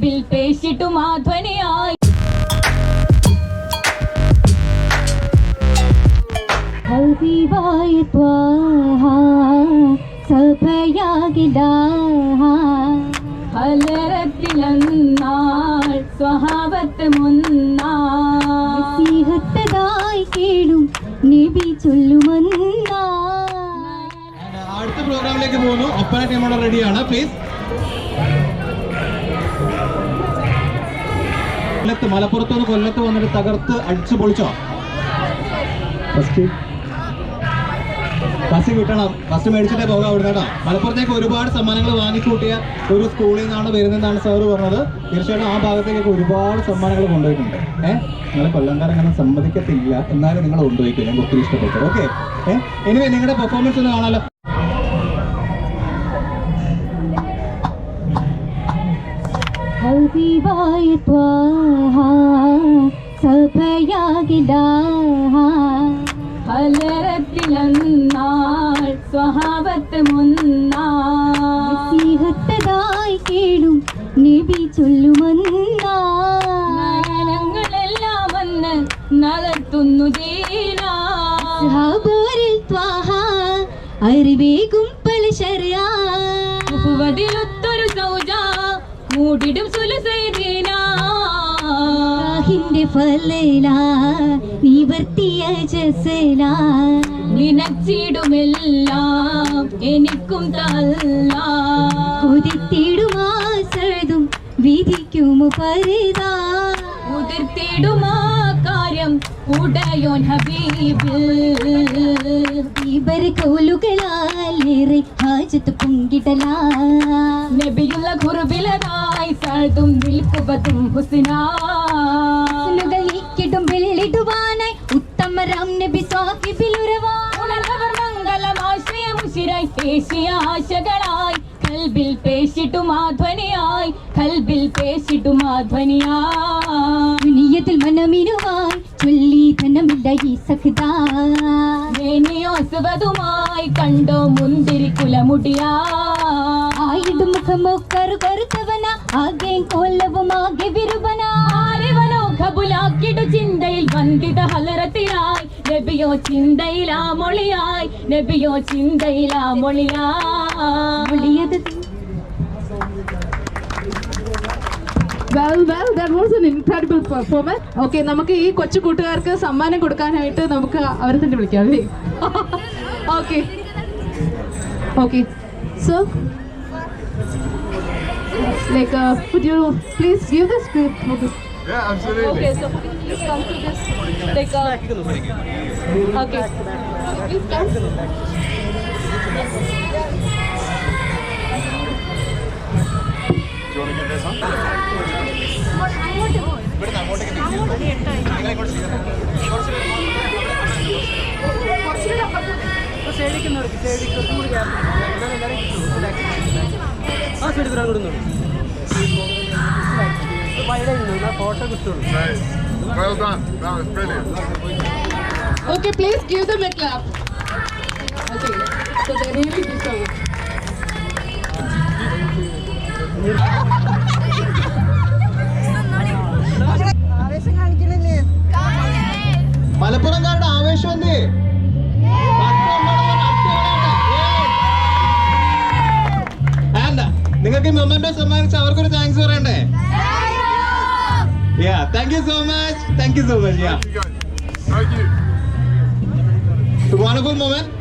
കൽബിൽ പേശിട്ടു മാധ്വനിയായി. ഹബീബായ ത്വാഹ സഭയാകിടാ ഹലരത്തിലെന്നാൾ സ്വഹാബത്ത് മുന്നാൾ. സിഹത്തതായി കേളും നബി ചൊല്ലുമെന്ന അടുത്ത പ്രോഗ്രാമിലേക്ക് പോകുന്നു. ഒപ്പന ടീമോടെ റെഡിയാണ് പ്ലീസ് കൊല്ലത്ത് മലപ്പുറത്ത് നിന്ന് കൊല്ലത്ത് വന്നിട്ട് തകർത്ത് അടിച്ചു പൊളിച്ചോ? ഫസ്റ്റ്. കിട്ടണം. ബസ് മേടിച്ചിട്ടേ പോകാം അവിടെ കേട്ടോ. മലപ്പുറത്തേക്ക് ഒരുപാട് സമ്മാനങ്ങൾ വാങ്ങിക്കൂട്ടിയ ഒരു സ്കൂളിൽ നിന്നാണ് വരുന്നതെന്നാണ് സാറ് പറഞ്ഞത്. തീർച്ചയായിട്ടും ആ ഭാഗത്തേക്കൊക്കെ ഒരുപാട് സമ്മാനങ്ങൾ കൊണ്ടുപോയിട്ടുണ്ട്. ഏഹ് നിങ്ങൾ കൊല്ലംകാരം അങ്ങനെ സമ്മതിക്കത്തില്ല. എന്നാലും നിങ്ങൾ കൊണ്ടുപോയിക്കും. ഞാൻ ഒത്തിരി ഇഷ്ടപ്പെട്ടു. ഓക്കെ. ഏഹ് ഇനി നിങ്ങളുടെ പെർഫോമൻസ് ഒന്ന് കാണാലോ. ഹബീബായ ത്വാഹ സഭയാകിടാ ഹലരത്തിലെന്നാൾ സ്വഹാബത്ത് മുന്നാൾ സിഹത്തതായി കേളും നബി ചൊല്ലുമെന്നാ. നയനങ്ങളെല്ലാം വന്ന് നടത്തുന്നു ദീനാ. സഹാബോരിൽ ത്വാഹ അറിവേകും പല ശരിയാ. മുഹുവതിലൊത്തൊരു സൗജ മൂടിടും സുലസൈദീന ഹിന്റെ ഫലല നീ വർത്തിയ ജസല. നിനച്ചിടുമെല്ലാം എനിക്കും തല്ല. പരിതാ. ഉതിർത്തിടുമാ കാര്യം ഉടയോൻ ഇവർ കൗലുകളാൽ ഹാജത്ത് പൊങ്കിടലാ. കുറുബിലതായി സാഴ്ത്തും നിൽക്കുപതും ഹുസിനാ ും വെള്ളിടുവാനായി ഉത്തമരാം നബി സ്വാഹിബിലുരവാ ഉണർന്നവർ മംഗളമാശ്രയമുശിരായി പേശിയ ആശകളായി കൽബിൽ പേശിട്ടു മാധ്വനിയായി കൽബിൽ പേശിട്ടു മാധ്വനിയായി ദുനിയത്തിൽ മനമിനുവായി ചൊല്ലി ധനമില്ല ഈ സഖിതാ വേനിയോസുവതുമായി കണ്ടോ മുന്തിരി കുലമുടിയാ ആയിടും മുഖമോ കറു കറുത്തവന ആകെ കൊല്ലവും ആകെ വിരുവന ആരിവനോ കബുലാക്കിടു ചിന്തയിൽ വന്ദിത ഹലറത്തിനായി നബിയോ ചിന്തയിലാ മൊളിയായി നബിയോ ചിന്തയിലാ മൊളിയാത് well well that was an incredible performance okay നമുക്ക് ഈ കൊച്ചു കൂട്ടുകാർക്ക് സമ്മാനം കൊടുക്കാനായിട്ട് നമുക്ക് അവരെ തന്നെ വിളിക്കാം അല്ലേ? Okay okay so like would you please give this please Yeah, absolutely. Okay, so please come to this. Like, uh, okay. Please come. Do you ആ to get this on? Nice. Well done. That was brilliant. Okay, please give them a clap. Okay, so they really deserve it. മലപ്പുറംകാരുടെ ആവേശം എന്തേ നിങ്ങൾക്ക് memento സമ്മാനിച്ച അവർക്കൊരു thanks പറയണ്ടേ? Ya thank you so much thank you so much ya. Wonderful moment